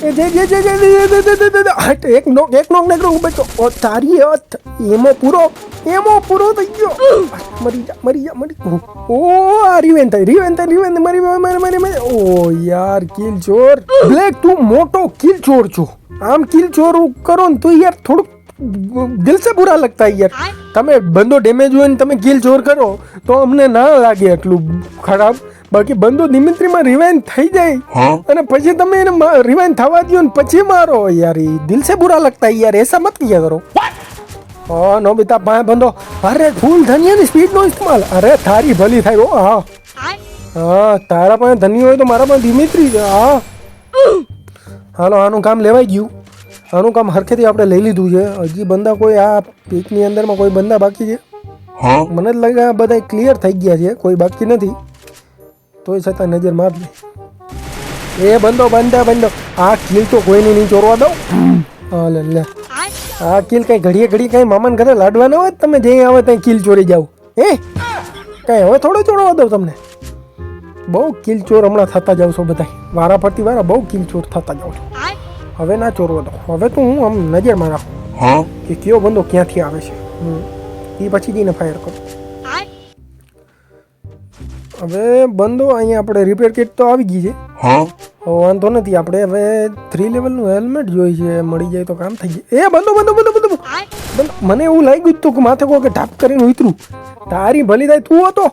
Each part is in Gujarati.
એ જે જે એક નોક એક નોક નોક હું બચો ઓ તારી અથ એમો પૂરો એમો પૂરો થઈ ગયો મરી જા મરી જા મરી ઓ આ રિવેન થઈ રિવેન મરી મરી મરી ઓ યાર કિલ ચોર તું મોટો કિલ ચોર છો આમ કિલ ચોર કરો ને તો યાર થોડુંક દિલ સે બુરા લગતા યાર તમે બંદો ડેમેજ હોય ને તમે કિલ ચોર કરો તો અમને ના લાગે એટલું ખરાબ બાકી બંદો દિમિત્રીમાં રિવાઇન થઈ જાય. અને પછી તમે એને રિવાઇન થવા દો ને પછી મારો યાર ઈ દિલ સે બુરા લગતા યાર એસા મત કિયા કરો. હા નોબિતા પાય બંધો અરે ફૂલ ધનિયાની સ્પીડ નો ઇસ્તેમાલ. અરે તારી ભલી થાય ઓ હા. હા તારા પાસે ધની હોય તો મારા પાસે દિમિત્રી છે હા. હાલો આનું કામ લેવાઈ ગયું. આનું કામ હરખેથી આપણે લઈ લીધું છે. હજી બંદા કોઈ આ પીકની અંદરમાં કોઈ બંદા બાકી છે? મને જ લાગે આ બધા ક્લિયર થઈ ગયા છે કોઈ બાકી નથી. તોય છતાં નજર માર લે. એ બંધો બંધા બંધો આ કિલ તો કોઈને નહીં ચોરવા દઉં. હા લે. આ કિલ કઈ ઘડીએ ઘડી કઈ મામાને ઘરે લાડવા ના હોય તમે જઈ આવે ત્યાં કિલ ચોરી જાવ હે? કઈ હવે થોડો ચોરવા દઉં તમને? બહુ કિલ ચોર હમણાં થતા જાવ છો બધા વારા ફરતી વારા બહુ કિલ ચોર થતા જાવ છો. હવે ના ચોરવા દો હવે તો હું આમ નજર મારા કે કયો બંદો ક્યાંથી આવે છે? એ પછી જઈને ફાયર કરો. હવે બંધો અહીંયા આપણે રિપેર કિટ તો આવી ગઈ છે. વાંધો નથી આપણે હવે થ્રી લેવલનું હેલ્મેટ જોઈ છે મળી જાય તો કામ થઈ જાય. એ બંધો બંધો બંધો બંદો. મને એવું લાગ્યું જ તું કે માથે કોઈ ઢાપ કરીને ઉતરું. તારી ભલી થાય તું હતો.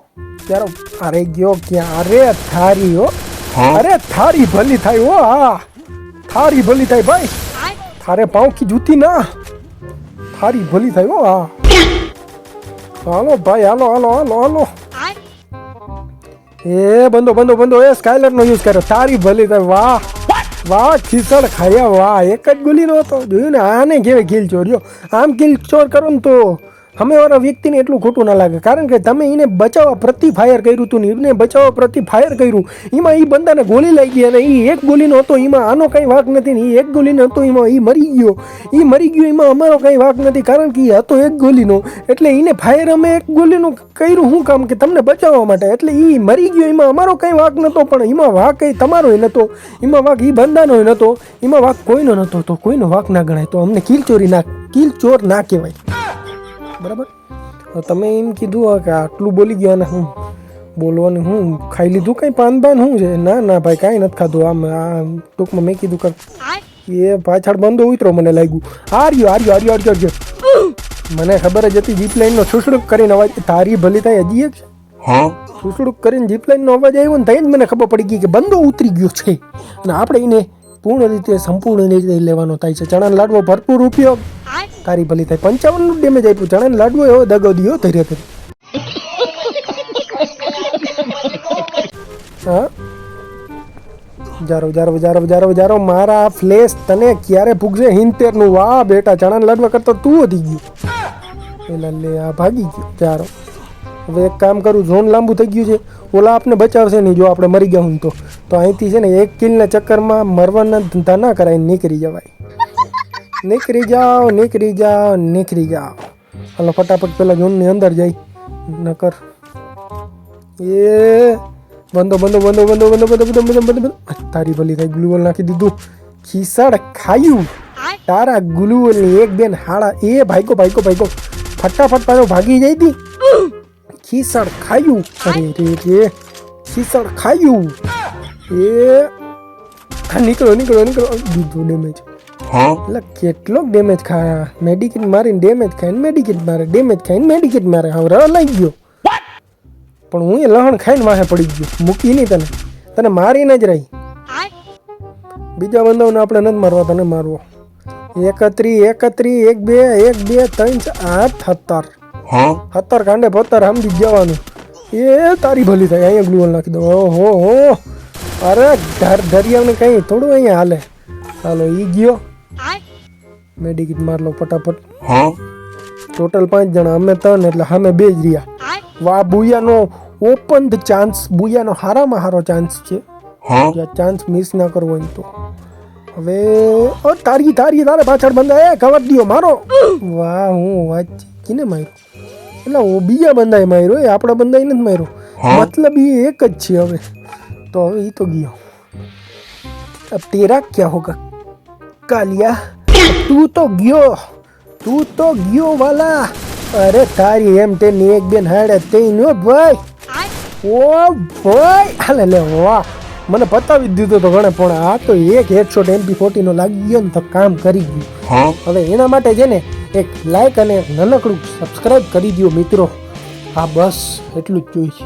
ત્યારે અરે ગયો ક્યાં? અરે થારી હો. અરે થારી ભલી થાય હો હા. થારી ભલી થાય ભાઈ. થારે પાઉંકી જૂતી ના. થારી ભલી થાય હો હા. હાલો ભાઈ હાલો હાલો હાલો હાલો. એ બંધો બંધો બંધો એ સ્કાયલર નો યુઝ કર્યો. તારી ભલી તારી વાહ. વાહ ખીસડ ખાયા વાહ. એક જ ગુલી નો હતો. જોયું ને? આને કેવી કિલ ચોર્યો આમ કિલ ચોર કરો ને તો. અમે વાળા વ્યક્તિને એટલું ખોટું ના લાગે. કારણ કે તમે એને બચાવવા પ્રતિ ફાયર કર્યું હતું ને એને બચાવવા પ્રતિ ફાયર કર્યું. એમાં એ બંદાને ગોલી લાગી અને એ એક ગોલીનો હતો, એમાં આનો કંઈ વાક નથી ને એ એક ગોલીનો હતો, એમાં એ મરી ગયો. એ મરી ગયો, એમાં અમારો કંઈ વાક નથી કારણ કે એ હતો એક ગોલીનો એટલે એને ફાયર અમે એક ગોલીનું કર્યું શું કામ કે તમને બચાવવા માટે. એટલે એ મરી ગયો, એમાં અમારો કંઈ વાક નહોતો પણ એમાં વાંક એ તમારોય નહોતો એમાં વાંક એ બંદાનોય નહોતો એમાં વાંક કોઈનો નહોતો તો કોઈનો વાક ના ગણાય. તો અમને કિલચોરી ના કિલચોર ના કહેવાય. બરાબર? તમે એમ કીધું કે આટલું બોલી ગયા ને હું બોલવાનું હું ખાઈ લીધું કંઈ? પાન પાન શું છે? ના ના ભાઈ કાંઈ નથી ખાધું. આમ આ ટૂંકમાં મેં કીધું કે એ પાછળ બંધો ઉતરો મને લાગ્યું. આર્યો આર્યો આર્યો આર્યો આર્યો. મને ખબર જ હતી જીપ લાઈનનો છુસડુક કરીને અવાજ તારી ભલી થાય હજી એક છે? છુસડુક કરીને જીપ લાઈનનો અવાજ આવ્યો ને ત્યાં જ મને ખબર પડી ગઈ કે બંધો ઉતરી ગયો છે. અને આપણે એને પૂર્ણ રીતે સંપૂર્ણ રીતે લેવાનો થાય છે. ચણાનો લાડવો ભરપૂર ઉપયોગ. તારી ભલી થાય. પંચાવનનું ડેમેજ આપ્યું. ચણાનો લાડવો એવો દગો દિયો ધીરે ધીરે હા? જારો જારો જારો જારો જારો મારા ફ્લેશ તને ક્યારે પૂગશે હિંતેરનું વાહ બેટા. ચણાના લાડવા કરતો તું વધી ગયો. પેલા લે, આ ભાગી ગયો. જારો હવે એક કામ કરું, ઝોન લાંબુ થઈ ગયું છે. ઓલા આપને બચાવશે નહીં. જો આપણે મરી ગયા હું તો. તો અહીંથી છે ને, એક કિલના ચક્કરમાં મરવાના ધંધા ના કરાય, નીકળી જવાય. નીકળી જાઓ નીકળી જાઓ નીકળી જાઓ. હાલો ફટાફટ પેલા ઝૂનની અંદર જાય નકર. એ બંધો બંધો બંધો બંધો બંધો બંધો બંધો બંધો બંધો બંધો તારી ભલી થાય ગ્લુવલ નાખી દીધું. ખીસડ ખાયું. તારા ગ્લુવલની એક બેન હાડા એ ભાઈકો ભાઈકો ભાઈકો. ફટાફટ પાછો ભાગી જાય તી ખીસડ ખાયું. અરે રે રે. ખીસડ ખાયું. એ નીકળો નીકળો નીકળો. દીધું ડેમેજ એટલે કેટલો ડેમેજ ખાયા મેડિકેટ મારીને ડેમેજ ખાઈને મેડિકેટ મારે ડેમેજ ખાઈને મેડિકેટ મારે. હવે લાગી ગયો. પણ હું એ લહણ ખાઈને વાહે પડી ગયો. મૂકી નહીં તને. તને મારીને જ રહી. બીજા બંધાઓને આપણે નથી મારવા તને મારવો. એકત્રી એકત્રી એક બે એક બે ત્રણ આઠ સત્તર. સત્તર કાંડે પત્તર સમજી જવાનું. એ તારી ભલી થાય. અહીંયા ગ્લુઅલ નાખી દો. ઓહો હો. અરે ધર દરિયાને કંઈ થોડું અહીંયા હાલે. હાલો ઈ ગયો મેડિકિટ માર લો ફટાફટ ટોટલ પાંચ જણા અમે ત્રણ એટલે અમે બે જ રહ્યા વાહ બુયાનો ઓપન ધ ચાન્સ બુયાનો હારામાં હારો ચાન્સ છે ચાન્સ મિસ ના કરવો હોય તો હવે ઓ તારી તારી તારે પાછળ બંધા એ કવર દિયો મારો વાહ હું વાત કીને માર્યો એટલે ઓ બીજા બંદાએ માર્યો એ આપણા બંદાએ નથી માર્યો મતલબ એ એક જ છે હવે તો હવે એ તો ગયો अब तेरा क्या होगा કાલિયા તું તો ગયો તું તો ગયો વાલા. અરે તારી એમ તેની એક બેન હાડે તે નો ભાઈ. ઓ ભાઈ હાલે લે વાહ. મને પતાવી દીધું તો ગણે પણ આ તો એક હેડશોટ એમપી ફોર્ટીનો લાગી ગયો ને તો કામ કરી ગયું. હવે એના માટે છે ને એક લાઈક અને નાનકડું સબસ્ક્રાઇબ કરી દો મિત્રો. હા બસ એટલું જ જોઈએ